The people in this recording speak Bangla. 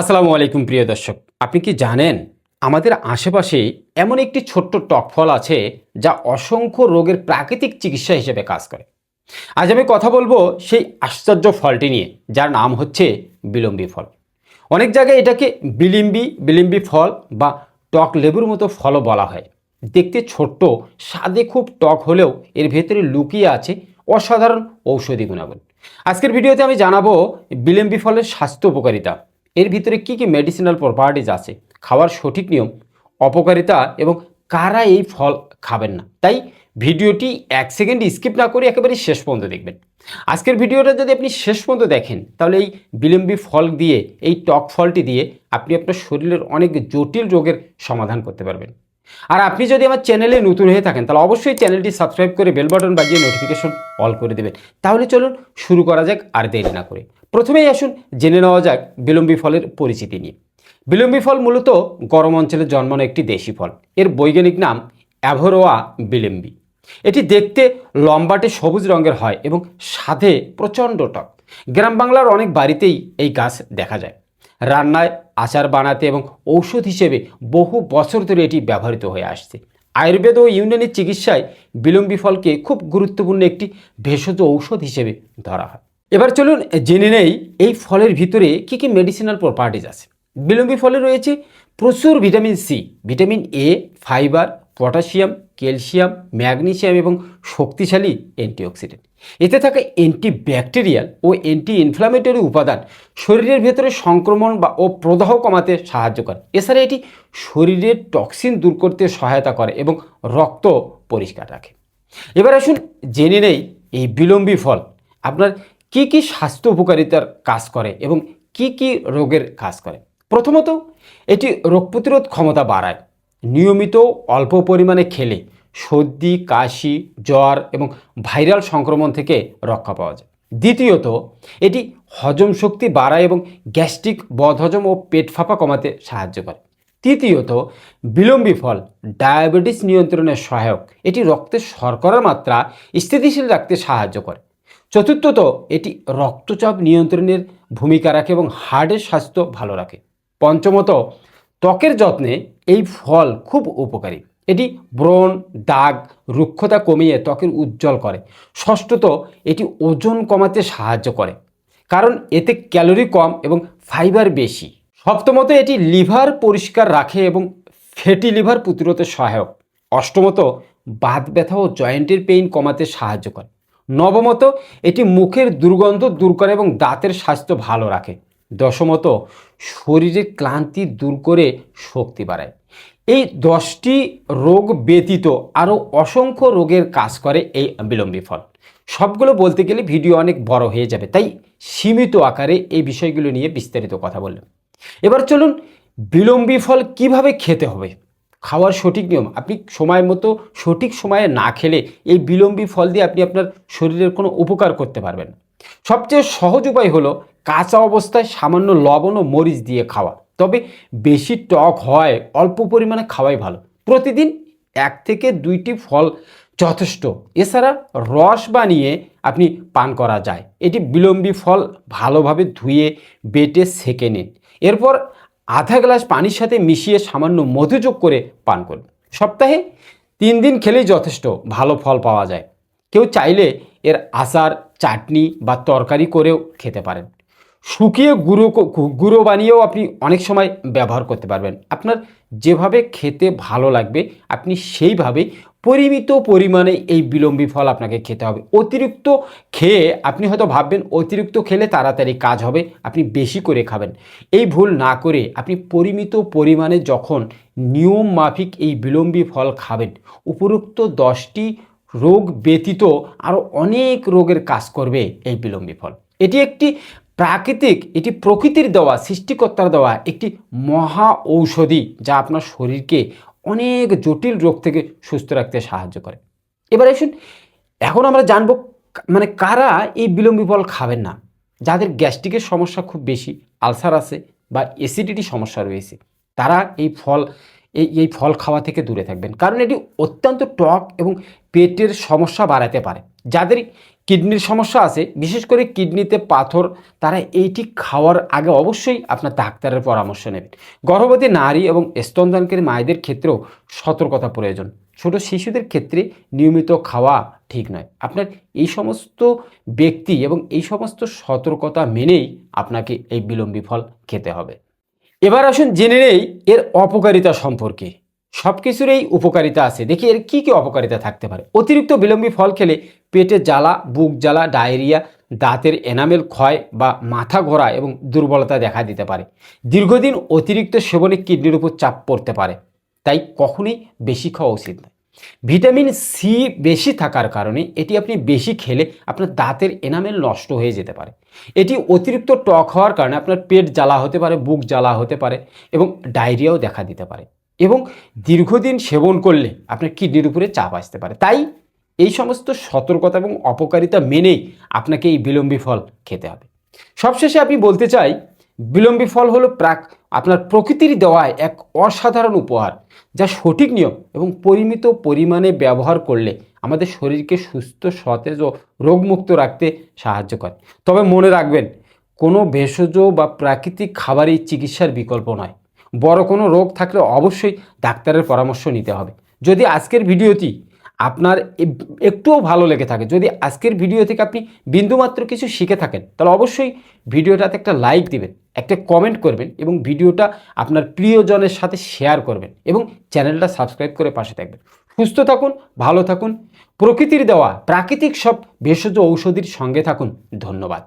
আসসালামু আলাইকুম প্রিয় দর্শক, আপনি কি জানেন আমাদের আশেপাশে এমন একটি ছোট্ট টক ফল আছে যা অসংখ্য রোগের প্রাকৃতিক চিকিৎসা হিসেবে কাজ করে? আজ আমি কথা বলব সেই আশ্চর্য ফলটি নিয়ে, যার নাম হচ্ছে বিলম্বী ফল। অনেক জায়গায় এটাকে বিলিম্বি বিলিম্বি ফল বা টক লেবুর মতো ফলও বলা হয়। দেখতে ছোট্ট, স্বাদে খুব টক হলেও এর ভেতরে লুকিয়ে আছে অসাধারণ ঔষধি গুণাগুণ। আজকের ভিডিওতে আমি জানাব বিলেম্বি ফলের স্বাস্থ্য উপকারিতা। এর ভিতরে কি কি মেডিসিনাল প্রপার্টিজ আছে? খাওয়ার সঠিক নিয়ম, অপকারিতা এবং কারা এই ফল খাবেন না। তাই ভিডিওটি এক সেকেন্ড স্কিপ না করে একেবারে শেষ পর্যন্ত দেখবেন। আজকের ভিডিওটা যদি আপনি শেষ পর্যন্ত দেখেন, তাহলে এই বিলম্বী ফল দিয়ে, এই টক ফলটি দিয়ে আপনি আপনার শরীরের অনেক জটিল রোগের সমাধান করতে পারবেন। আর আপনি যদি আমার চ্যানেলে নতুন হয়ে থাকেন, তাহলে অবশ্যই চ্যানেলটি সাবস্ক্রাইব করে বেল বাটন বাজিয়ে নোটিফিকেশন অল করে দেবেন। তাহলে চলুন শুরু করা যাক আর দেরি না করে। প্রথমেই আসুন জেনে নেওয়া যাক বিলম্বী ফলের পরিচিতি নিয়ে। বিলম্বী ফল মূলত গরম অঞ্চলে জন্মানো একটি দেশি ফল। এর বৈজ্ঞানিক নাম অ্যাভোরোয়া বিলম্বি। এটি দেখতে লম্বাটে সবুজ রঙের হয় এবং স্বাদে প্রচণ্ড টক। গ্রাম বাংলার অনেক বাড়িতেই এই গাছ দেখা যায়। রান্নায় আচার বানাতে এবং ঔষধ হিসেবে বহু বছর ধরে এটি ব্যবহৃত হয়ে আসছে। আয়ুর্বেদ ও ইউনানি চিকিৎসায় বিলম্বী ফলকে খুব গুরুত্বপূর্ণ একটি ভেষজ ঔষধ হিসেবে ধরা হয়। এবার চলুন জেনে নেই এই ফলের ভিতরে কী কী মেডিসিনাল প্রপার্টিজ আছে। বিলম্বী ফলে রয়েছে প্রচুর vitamin C vitamin A fibre potassium calcium magnesium এবং শক্তিশালী অ্যান্টিঅক্সিডেন্ট এতে থাকা অ্যান্টিব্যাকটেরিয়াল ও অ্যান্টি ইনফ্লামেটরি উপাদান শরীরের ভেতরে সংক্রমণ বা ও প্রদাহ কমাতে সাহায্য করে। এছাড়া এটি শরীরের টক্সিন দূর করতে সহায়তা করে এবং রক্ত পরিষ্কার রাখে। এবার আসুন জেনে নেই এই বিলম্বী ফল। আপনার কি কি স্বাস্থ্য উপকারিতার কাজ করে এবং কি কি রোগের কাজ করে? প্রথমত, এটি রোগ প্রতিরোধ ক্ষমতা বাড়ায়। নিয়মিত অল্প পরিমাণে খেলে সর্দি, কাশি, জ্বর এবং ভাইরাল সংক্রমণ থেকে রক্ষা পাওয়া যায়। দ্বিতীয়ত, এটি হজম শক্তি বাড়ায় এবং গ্যাস্ট্রিক বদহজম ও পেট ফাঁপা কমাতে সাহায্য করে। তৃতীয়ত, বিলম্বী ফল, ডায়াবেটিস নিয়ন্ত্রণে সহায়ক। এটি রক্তের শর্করার মাত্রা স্থিতিশীল রাখতে সাহায্য করে। চতুর্থত, এটি রক্তচাপ নিয়ন্ত্রণের ভূমিকা রাখে এবং হার্টের স্বাস্থ্য ভালো রাখে। পঞ্চমত, ত্বকের যত্নে এই ফল খুব উপকারী। এটি ব্রণ, দাগ, রুক্ষতা কমিয়ে ত্বকের উজ্জ্বল করে। ষষ্ঠত, এটি ওজন কমাতে সাহায্য করে, কারণ এতে ক্যালোরি কম এবং ফাইবার বেশি। সপ্তমত, এটি লিভার পরিষ্কার রাখে এবং ফ্যাটি লিভার প্রতিরোধে সহায়ক। অষ্টমত, বাত ব্যথা ও জয়েন্টের পেইন কমাতে সাহায্য করে। নবমত, এটি মুখের দুর্গন্ধ দূর করে এবং দাঁতের স্বাস্থ্য ভালো রাখে। দশমত, শরীরের ক্লান্তি দূর করে শক্তি বাড়ায়। এই দশটি রোগ ব্যতীত আরও অসংখ্য রোগের কাজ করে এই বিলম্বী ফল। সবগুলো বলতে গেলে ভিডিও অনেক বড় হয়ে যাবে, তাই সীমিত আকারে এই বিষয়গুলো নিয়ে বিস্তারিত কথা বললাম। এবার চলুন বিলম্বী ফল কীভাবে খেতে হবে? খাওয়ার সঠিক নিয়ম, আপনি সময় মতো সঠিক সময়ে না খেলে এই বিলম্বী ফল দিয়ে আপনি আপনার শরীরের কোনো উপকার করতে পারবেন। সবচেয়ে সহজ উপায় হলো কাঁচা অবস্থায় সামান্য লবণ ও মরিচ দিয়ে খাওয়া। তবে বেশি টক হয়, অল্প পরিমাণে খাওয়াই ভালো। প্রতিদিন এক থেকে দুইটি ফল যথেষ্ট। এছাড়া রস বানিয়ে আপনি পান করা যায়। এটি বিলম্বী ফল ভালোভাবে ধুয়ে, বেটে, সেকে নিন। এরপর আধা গ্লাস পানির সাথে মিশিয়ে সামান্য মধু যোগ করে পান করুন। সপ্তাহে তিন দিন খেলেই যথেষ্ট ভালো ফল পাওয়া যায়। কেউ চাইলে এর আচার, চাটনি বা তরকারি করেও খেতে পারেন। শুকিয়ে গুঁড়ো গুঁড়ো বানিয়েও আপনি অনেক সময় ব্যবহার করতে পারবেন। আপনার যেভাবে খেতে ভালো লাগবে, আপনি সেইভাবে পরিমিত পরিমাণে এই বিলম্বী ফল আপনাকে খেতে হবে। অতিরিক্ত খেয়ে আপনি হয়তো ভাববেন, অতিরিক্ত খেলে তাড়াতাড়ি কাজ হবে, আপনি বেশি করে খাবেন। এই ভুল না করে আপনি পরিমিত পরিমাণে যখন নিয়ম মাফিক এই বিলম্বী ফল খাবেন, উপরোক্ত দশটি রোগ ব্যতীত আরও অনেক রোগের কাজ করবে এই বিলম্বী ফল। এটি একটি প্রাকৃতিক, এটি প্রকৃতির দেওয়া, সৃষ্টিকর্তার দেওয়া একটি মহা ঔষধি যা আপনার শরীরকে অনেক জটিল রোগ থেকে সুস্থ রাখতে সাহায্য করে। এবার আসুন, এখন আমরা জানব মানে কারা এই বিলম্বী ফল খাবেন না? যাদের গ্যাস্ট্রিকের সমস্যা খুব বেশি, আলসার আছে বা অ্যাসিডিটি সমস্যা রয়েছে, তারা এই ফল, এই এই ফল খাওয়া থেকে দূরে থাকবেন। কারণ এটি অত্যন্ত টক এবং পেটের সমস্যা বাড়াতে পারে। যাদের কিডনির সমস্যা আছে, বিশেষ করে কিডনিতে পাথর, তারা এইটি খাওয়ার আগে অবশ্যই আপনার ডাক্তারের পরামর্শ নেবেন। গর্ভবতী নারী এবং স্তনদানকারী মায়েদের ক্ষেত্রেও সতর্কতা প্রয়োজন। ছোট শিশুদের ক্ষেত্রে নিয়মিত খাওয়া ঠিক নয়। আপনার এই সমস্ত ব্যক্তি এবং এই সমস্ত সতর্কতা মেনেই আপনাকে এই বিলম্বী ফল খেতে হবে। এবার আসুন জেনে নেই এর অপকারিতা সম্পর্কে। সব কিছুরই উপকারিতা আছে। দেখি এর কি কি অপকারিতা থাকতে পারে। অতিরিক্ত বিলম্বী ফল খেলে পেটে জ্বালা, বুক জ্বালা, ডায়রিয়া, দাঁতের এনামেল ক্ষয় বা মাথা ঘোরা এবং দুর্বলতা দেখা দিতে পারে। দীর্ঘদিন অতিরিক্ত সেবনে কিডনির উপর চাপ পড়তে পারে। তাই কখনোই বেশি খাওয়া উচিত নয়। ভিটামিন সি বেশি থাকার কারণে এটি আপনি বেশি খেলে আপনার দাঁতের এনামেল নষ্ট হয়ে যেতে পারে। এটি অতিরিক্ত টক হওয়ার কারণে আপনার পেট জ্বালা হতে পারে, বুক জ্বালা হতে পারে এবং ডায়রিয়াও দেখা দিতে পারে। এবং দীর্ঘদিন সেবন করলে আপনার কিডনির উপরে চাপ আসতে পারে। তাই এই সমস্ত সতর্কতা এবং অপকারিতা মেনেই আপনাকে এই বিলম্বী ফল খেতে হবে। সবশেষে আমি বলতে চাই, বিলম্বী ফল হলো প্রাক, আপনার প্রকৃতির দেওয়ায় এক অসাধারণ উপহার যা সঠিক নিয়ম এবং পরিমিত পরিমাণে ব্যবহার করলে আমাদের শরীরকে সুস্থ, সতেজ ও রোগমুক্ত রাখতে সাহায্য করে। তবে মনে রাখবেন, কোনো ভেষজ বা প্রাকৃতিক খাবারই চিকিৎসার বিকল্প নয়। বড় কোনো রোগ থাকলে অবশ্যই ডাক্তারের পরামর্শ নিতে হবে। যদি আজকের ভিডিওটি আপনার একটুও ভালো লেগে থাকে, যদি আজকের ভিডিও থেকে আপনি বিন্দুমাত্র কিছু শিখে থাকেন, তাহলে অবশ্যই ভিডিওটাতে একটা লাইক দিবেন, একটা কমেন্ট করবেন এবং ভিডিওটা আপনার প্রিয়জনের সাথে শেয়ার করবেন এবং চ্যানেলটা সাবস্ক্রাইব করে পাশে থাকবেন। সুস্থ থাকুন, ভালো থাকুন, প্রকৃতির দেওয়া প্রাকৃতিক সব ভেষজ ঔষধির সঙ্গে থাকুন। ধন্যবাদ।